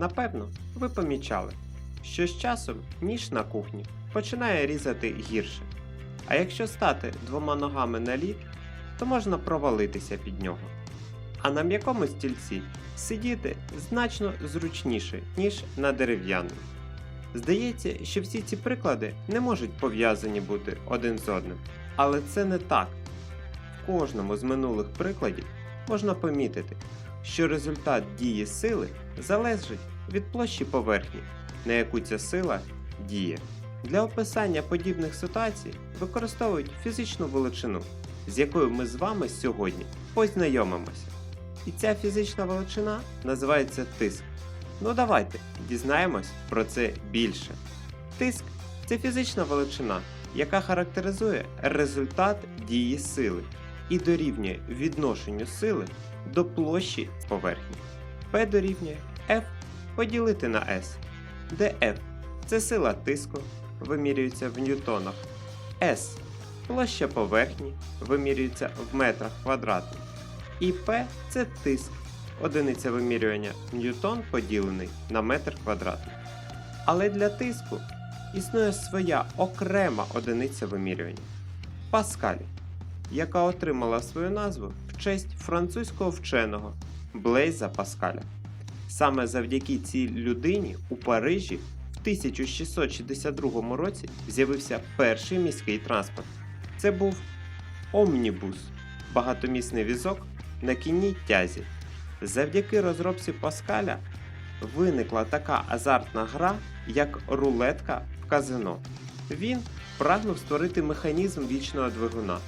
Напевно, ви помічали, що з часом ніж на кухні починає різати гірше. А якщо стати двома ногами на лід, то можна провалитися під нього. А на м'якому стільці сидіти значно зручніше, ніж на дерев'яному. Здається, що всі ці приклади не можуть пов'язані бути один з одним, але це не так. В кожному з минулих прикладів можна помітити, що результат дії сили залежить від площі поверхні, на яку ця сила діє. Для описання подібних ситуацій використовують фізичну величину, з якою ми з вами сьогодні познайомимося. І ця фізична величина називається тиск. Ну давайте дізнаємось про це більше. Тиск це фізична величина, яка характеризує результат дії сили і дорівнює відношенню сили до площі поверхні. P дорівнює F поділити на S, де це сила тиску, вимірюється в ньютонах, S площа поверхні, вимірюється в метрах квадратних, і P це тиск, одиниця вимірювання ньютон поділений на метр квадратний. Але для тиску існує своя окрема одиниця вимірювання Паскалі, яка отримала свою назву в честь французького вченого Блейза Паскаля. Саме завдяки цій людині у Парижі в 1662 році з'явився перший міський транспорт. Це був омнібус, багатомісний візок на кінній тязі. Завдяки розробці Паскаля виникла така азартна гра, як рулетка в казино. Він прагнув створити механізм вічного двигуна,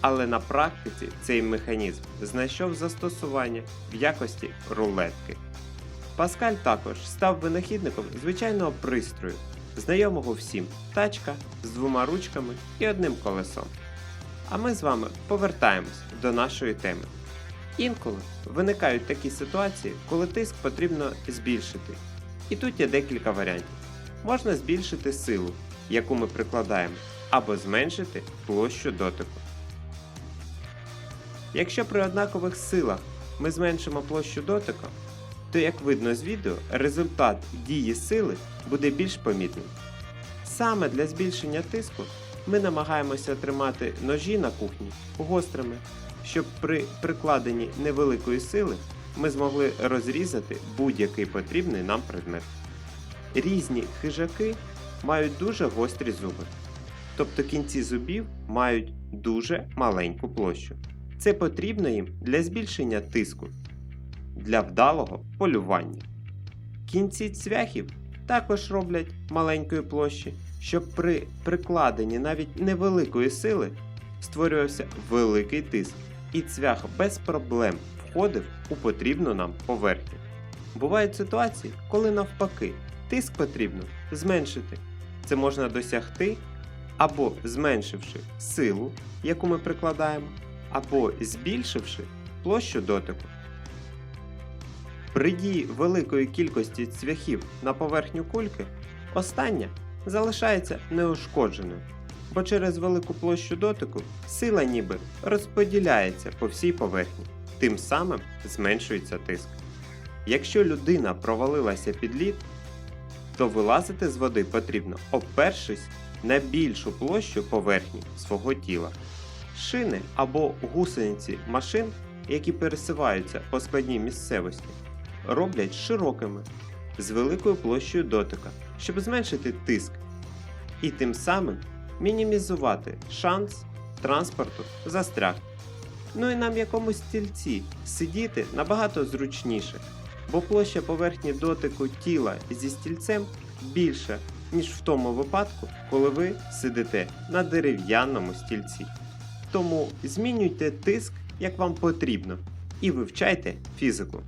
але на практиці цей механізм знайшов застосування в якості рулетки. Паскаль також став винахідником звичайного пристрою, знайомого всім тачка з двома ручками і одним колесом. А ми з вами повертаємось до нашої теми. Інколи виникають такі ситуації, коли тиск потрібно збільшити. І тут є декілька варіантів. Можна збільшити силу, яку ми прикладаємо, або зменшити площу дотику. Якщо при однакових силах ми зменшимо площу дотику, то як видно з відео, результат дії сили буде більш помітним. Саме для збільшення тиску ми намагаємося тримати ножі на кухні гострими, щоб при прикладенні невеликої сили ми змогли розрізати будь-який потрібний нам предмет. Різні хижаки мають дуже гострі зуби, тобто кінці зубів мають дуже маленьку площу. Це потрібно їм для збільшення тиску, для вдалого полювання. Кінці цвяхів також роблять маленької площі, щоб при прикладенні навіть невеликої сили створювався великий тиск, і цвях без проблем входив у потрібну нам поверхню. Бувають ситуації, коли навпаки тиск потрібно зменшити. Це можна досягти або зменшивши силу, яку ми прикладаємо, або збільшивши площу дотику. При дії великої кількості цвяхів на поверхню кульки остання залишається неушкодженою, бо через велику площу дотику сила ніби розподіляється по всій поверхні, тим самим зменшується тиск. Якщо людина провалилася під лід, то вилазити з води потрібно, опершись на більшу площу поверхні свого тіла. Шини або гусениці машин, які пересуваються по складній місцевості, роблять широкими з великою площею дотика, щоб зменшити тиск і тим самим мінімізувати шанс транспорту застрягти. Ну і на м'якому стільці сидіти набагато зручніше, бо площа поверхні дотику тіла зі стільцем більша, ніж в тому випадку, коли ви сидите на дерев'яному стільці. Тому змінюйте тиск, як вам потрібно, і вивчайте фізику.